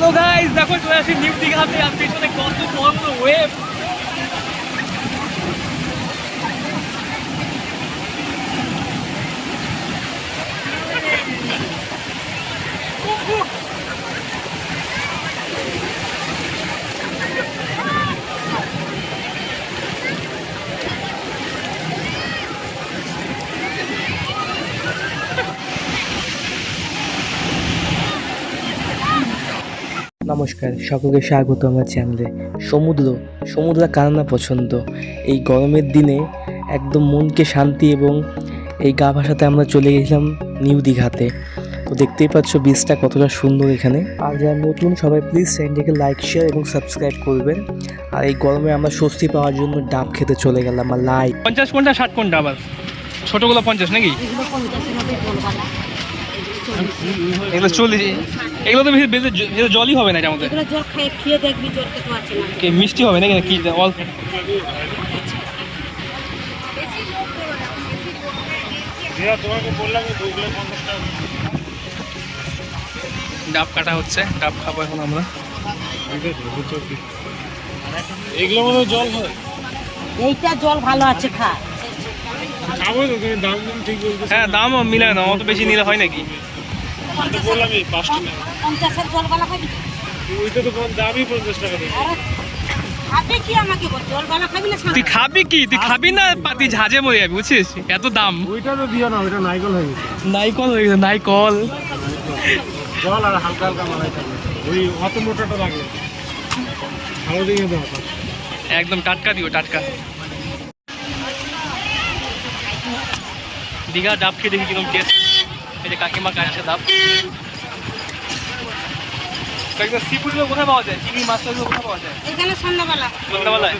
Hello guys দেখো চলে আসি নিউ দীঘাতে। আর পেছনে কত বড় ওয়েভ নমস্কার সকলকে স্বাগত আমার চ্যানেলে সমুদ্র সমুদ্র কার না পছন্দ। এই গরমের দিনে একদম মনকে শান্তি এবং এই গা ভাসাতে আমরা চলে গেছিলাম নিউ দীঘাতে। তো দেখতেই পাচ্ছ বীজটা কতটা সুন্দর এখানে। আর যারা নতুন সবাই প্লিজ চ্যানেলটিকে লাইক শেয়ার এবং সাবস্ক্রাইব করবেন। আর এই গরমে আমরা স্বস্তি পাওয়ার জন্য ডাব খেতে চলে গেলাম আর লাইক পঞ্চাশ কোনটা ষাট কোনটা আবার? ছোটগুলো পঞ্চাশ নাকি? এগুলো চল্লিশ এগুলো তো বেশি বেশি জলই হবে না এটার মধ্যে। এগুলো জল খেয়ে খেয়ে দেখবি জল খেতে পারছে না। কি মিষ্টি হবে না কি অল ডাব কাটা হচ্ছে ডাব খাব এখন আমরা। এগুলো মনে হয় জল হয়। এইটা জল ভালো আছে খা। খাব তো দাম দাম ঠিক বলতে হ্যাঁ দাম মিলায় না অত বেশি নিলে হয় নাকি? পঞ্চাশের জলবালা খাবি ওইটা তো কোন দামই পঞ্চাশ টাকা দিয়ে আরে খাবে কি আমাকে বল? জলবালা খাবি না তুই খাবি কি? তুই খাবি না পাতি ঝাঁঝে মরে যাবি বুঝছিস? এত দাম। ওইটা তো দিও না ওইটা নাইকল হয়ে গেছে। নাইকল হয়ে গেছে নাইকল। জল আর হালকা হালকা মালাই থাকবে ওই অত মোটাটা লাগবে ভালো দিকে দাও। একদম টাটকা দিও টাটকা। দীঘা ডাব খেয়ে দেখি কীরকম টেস্ট এই যে কাকিমা কাটছে ডাব একদম সি ফুডগুলো কোথায় পাওয়া যায়? চিংড়ি মাছগুলো কোথায় পাওয়া যায়? এখানে সন্ধ্যাবেলা। সন্ধ্যাবেলায়?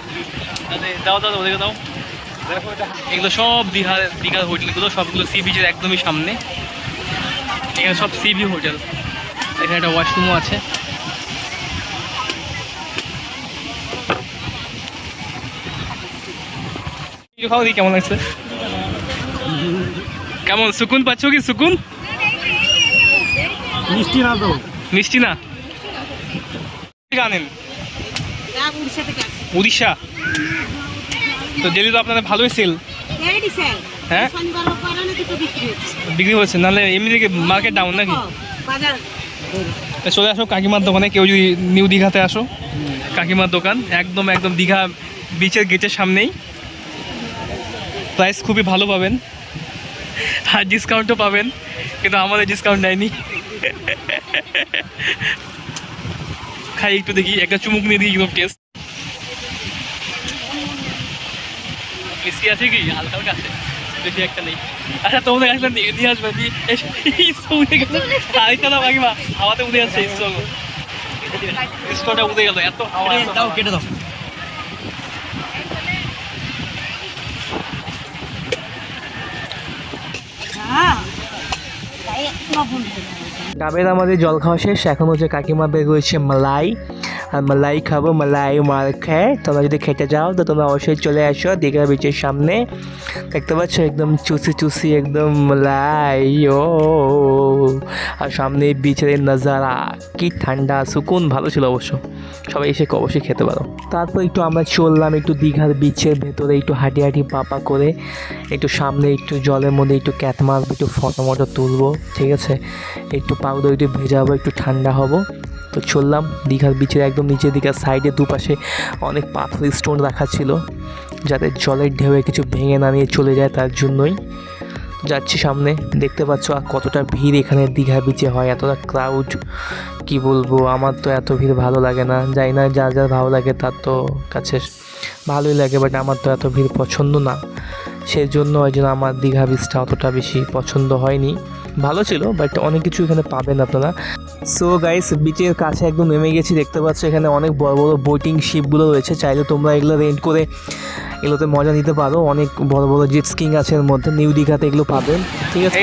দাও দাও ওদেরকে দাও। এগুলো সব দীঘার দীঘার হোটেলগুলো সবগুলো সি বিচের একদমই সামনে। এখানে সব সি বি হোটেল এখানে একটা ওয়াশরুমও আছে। কেমন লাগছে? কেমন? সুকুন পাচ্ছ কি সুকুন? মিষ্টি না তো? মিষ্টি না। আনেন? উড়িষ্যা। তো ডেলি তো আপনাদের ভালোই সেল হ্যাঁ? বিক্রি হচ্ছে নাহলে এমনি থেকে মার্কেট ডাউন নাকি? চলে আসো কাকিমার দোকানে, কেউ যদি নিউ দীঘাতে আসো, কাকিমার দোকান, একদম একদম দীঘা বিচের গেটের সামনেই। প্রাইস খুবই ভালো পাবেন। আর ডিসকাউন্টও পাবেন, কিন্তু আমাদের ডিসকাউন্ট নেয়নি। খাই একটু দেখি একটা চুমুক নিয়ে দেখি কীরকম টেস্ট মিষ্টি আছে কি? হালকা হালকা আছে। বেশি একটা নেই। আচ্ছা তোমাদের আসলে নিয়ে দিয়ে আসবে উঠে গেল। আরেকটা না কাকিমা হাওয়াতে উঠে স্টোন স্টোনটা উঠে গেল এত হাওয়া। দাও কেটে দাও। হ্যাঁ। ডাবের আমাদের জল খাওয়া শেষ এখন হচ্ছে কাকিমা বের হয়েছে মালাই আর মালাই খাব মালাই মার খায়। তোমরা যদি খেতে যাও, তো তোমরা অবশ্যই চলে আসো দীঘা বিচের সামনে। দেখতে পাচ্ছ একদম চুষি চুষি একদম মালাই ও। আর সামনে বিচের নাজারা, কি ঠান্ডা, সুকুন, ভালো ছিল অবশ্য। সবাই এসে অবশ্যই খেতে পারো। তারপর একটু আমরা চললাম একটু দীঘার বিচের ভেতরে একটু হাঁটি হাঁটি পাপা করে, একটু সামনে একটু জলের মধ্যে একটু ক্যাট মারবো, একটু ফটো মটো তুলবো, ঠিক আছে? একটু পাউডার একটু ভেজাবো, একটু ঠান্ডা হব। তো চললাম, দীঘার বিচের একদম নিচের দিকে সাইডে দুপাশে অনেক পাথর স্টোন রাখা ছিল, যাতে জলের ঢেউয়ে কিছু ভেঙে না নিয়ে চলে যায় তার জন্যই। যাচ্ছি সামনে, দেখতে পাচ্ছ আর কতটা ভিড় এখানে দীঘা বিচে হয়, এতটা ক্রাউড কি বলব? আমার তো এত ভিড় ভালো লাগে না যাই না যার যার ভালো লাগে তার তো কাছে ভালোই লাগে বাট আমার তো এত ভিড় পছন্দ না। সেই জন্য ওই জন্য আমার দীঘা বিচটা অতটা বেশি পছন্দ হয়নি। ভালো ছিল বাট অনেক কিছু এখানে পাবেন আপনারা। সো গাইস বিচের কাছে একদম নেমে গেছি, দেখতে পাচ্ছ এখানে অনেক বড় বড় বোটিং শিপগুলো রয়েছে। চাইলে তোমরা এগুলো রেন্ট করে এগুলোতে মজা নিতে পারো। অনেক বড় বড় জেট স্কিং আছে এর মধ্যে নিউ দীঘাতে এগুলো পাবেন। ঠিক আছে।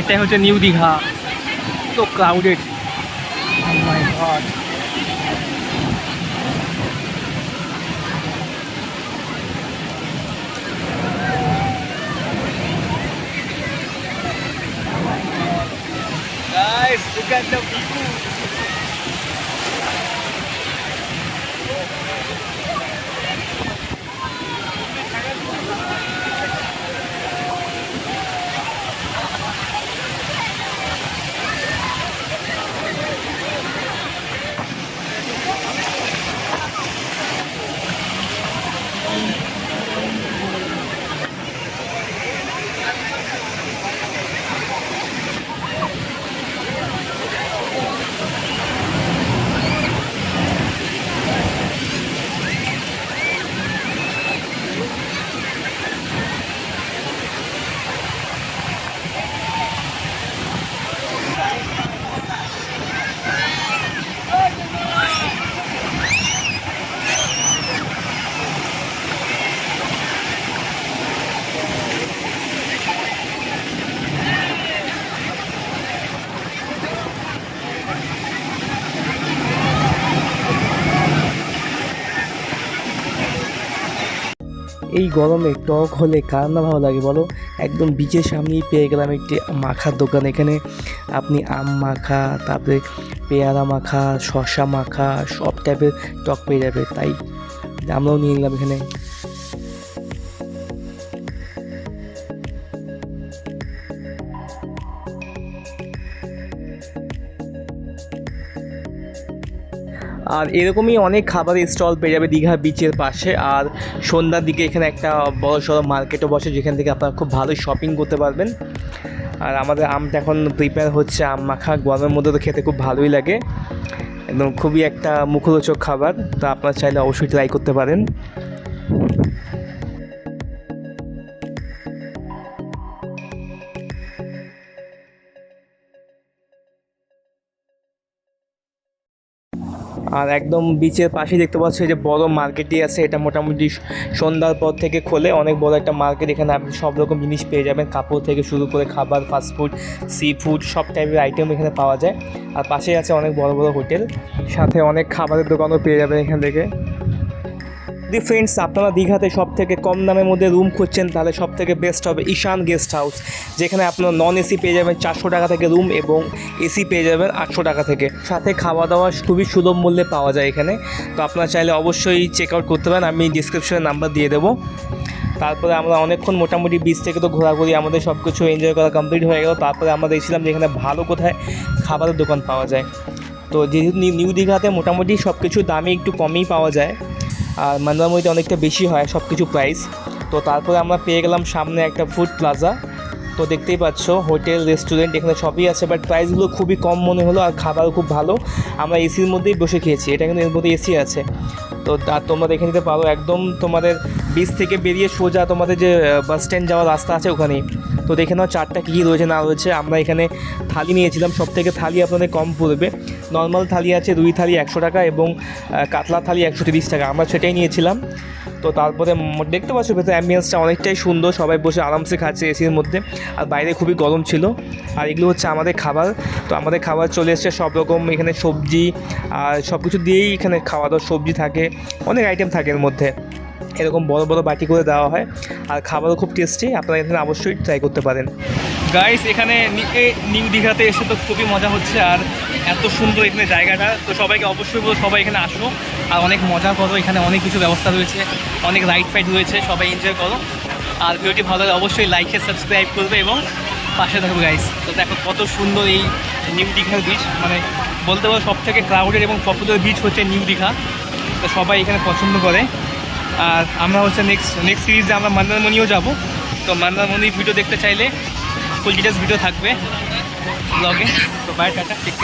এটাই হচ্ছে new Digha. so crowded. Oh my god. Guys, look at the people. এই গরমে টক হলে কার না ভালো লাগে বলো? একদম বিচের সামনেই পেয়ে গেলাম একটি মাখার দোকান। এখানে আপনি আম মাখা, তারপরে পেয়ারা মাখা শশা মাখা, সব টাইপের টক পেয়ে যাবে। তাই আমরাও নিয়ে নিলাম এখানে। আর এরকমই অনেক খাবারের স্টল পেয়ে যাবে দীঘা বিচের পাশে। আর সন্ধ্যার দিকে এখানে একটা বড় সড়ো মার্কেটও বসে, যেখান থেকে আপনারা খুব ভালো শপিং করতে পারবেন। আর আমাদের আমটা এখন প্রিপেয়ার হচ্ছে, আম মাখা, গরমের মধ্যে তো খেতে খুব ভালোই লাগে। একদম খুবই একটা মুখরোচক খাবার, তা আপনারা চাইলে অবশ্যই ট্রাই করতে পারেন। আর একদম বিচের পাশে দেখতে পাচ্ছ যে বড় মার্কেটই আছে। এটা মোটামুটি সন্ধ্যার পর থেকে খোলে। অনেক বড় একটা মার্কেট এখানে আপনি সব রকম জিনিস পেয়ে যাবেন। কাপড় থেকে শুরু করে খাবার ফাস্টফুড সি ফুড সব টাইপের আইটেম এখানে পাওয়া যায়। আর পাশেই আছে অনেক বড় বড় হোটেল সাথে অনেক খাবারের দোকানও পেয়ে যাবেন এখান থেকে। যদি ফ্রেন্ডস, আপনারা দীঘাতে সব থেকে কম দামের মধ্যে রুম খুঁজছেন, তাহলে সব থেকে বেস্ট হবে ঈশান গেস্ট হাউস যেখানে আপনারা নন এসি পেয়ে যাবেন চারশো টাকা থেকে রুম এবং এসি পেয়ে যাবেন আটশো টাকা থেকে। সাথে খাওয়া দাওয়া খুবই সুলভ মূল্যে পাওয়া যায় এখানে। তো আপনারা চাইলে অবশ্যই চেক আউট করতে পারেন, আমি ডিসক্রিপশনে নাম্বার দিয়ে দেবো। তারপরে আমরা অনেকক্ষণ মোটামুটি বিচ থেকে তো ঘোরাঘুরি, আমাদের সব কিছু এনজয় করা কমপ্লিট হয়ে গেল। তারপরে আমরা দেখছিলাম যে এখানে ভালো কোথায় খাবারের দোকান পাওয়া যায়। তো যেহেতু নিউ দীঘাতে মোটামুটি সব কিছু দামে একটু কমই পাওয়া যায়। আর মন্দারমণিতে অনেকটা বেশি হয় সব কিছু প্রাইস তো তারপরে আমরা পেয়ে গেলাম সামনে একটা ফুড প্লাজা তো দেখতেই পাচ্ছ হোটেল রেস্টুরেন্ট এখানে সবই আছে বাট প্রাইসগুলো খুবই কম মনে হলো আর খাবারও খুব ভালো। আমরা এসির মধ্যেই বসে খেয়েছি, এটা কিন্তু এর মধ্যে এসি আছে। তো আর তোমরা দেখে নিতে পারো, একদম তোমাদের বিচ থেকে বেরিয়ে সোজা তোমাদের যে বাস স্ট্যান্ড যাওয়ার রাস্তা আছে ওখানেই। তো দেখে নাও চারটা কী কী রয়েছে, না রয়েছে। আমরা এখানে থালি নিয়েছিলাম, সব থেকে থালি আপনাদের কম পড়বে। নর্মাল থালি আছে রুই থালি একশো টাকা এবং কাতলা থালি একশো তিরিশ টাকা। আমরা সেটাই নিয়েছিলাম। তো তারপরে দেখতে পাচ্ছ ভেতরে অ্যাম্বিয়েন্সটা অনেকটাই সুন্দর। সবাই বসে আরামসে খাচ্ছে এসির মধ্যে। আর বাইরে খুবই গরম ছিল। আর এগুলো হচ্ছে আমাদের খাবার। তো আমাদের খাবার চলে এসছে সব রকম। এখানে সবজি আর সব কিছু দিয়েই এখানে খাওয়া দাওয়া, সবজি থাকে। অনেক আইটেম থাকে এর মধ্যে। এরকম বড় বড় বাটি করে দেওয়া হয়। আর খাবারও খুব টেস্টি আপনারা এখানে অবশ্যই ট্রাই করতে পারেন। গাইস এখানে নিউ দীঘাতে এসে তো খুবই মজা হচ্ছে, আর এত সুন্দর এখানে জায়গাটা। তো সবাইকে অবশ্যই বলব, সবাই এখানে আসো আর অনেক মজা করো, এখানে অনেক কিছু ব্যবস্থা রয়েছে, অনেক রাইড ফাইড রয়েছে, সবাই এনজয় করো। আর ভিডিওটি ভালো লাগে অবশ্যই লাইক সাবস্ক্রাইব করবে এবং পাশে থাকবে গাইস তো দেখো কত সুন্দর এই নিউ দীঘার বিচ মানে বলতে পারো সব থেকে ক্রাউডেড এবং পপুলার বিচ হচ্ছে নিউ দীঘা। তো সবাই এখানে পছন্দ করে। আর আমরা হচ্ছে নেক্সট নেক্সট সিরিজে আমরা মন্দারমণিও যাব। তো মন্দারমণির ভিডিও দেখতে চাইলে ফুল ডিটেলস ভিডিও থাকবে ব্লগে তো বাই টাটা টেক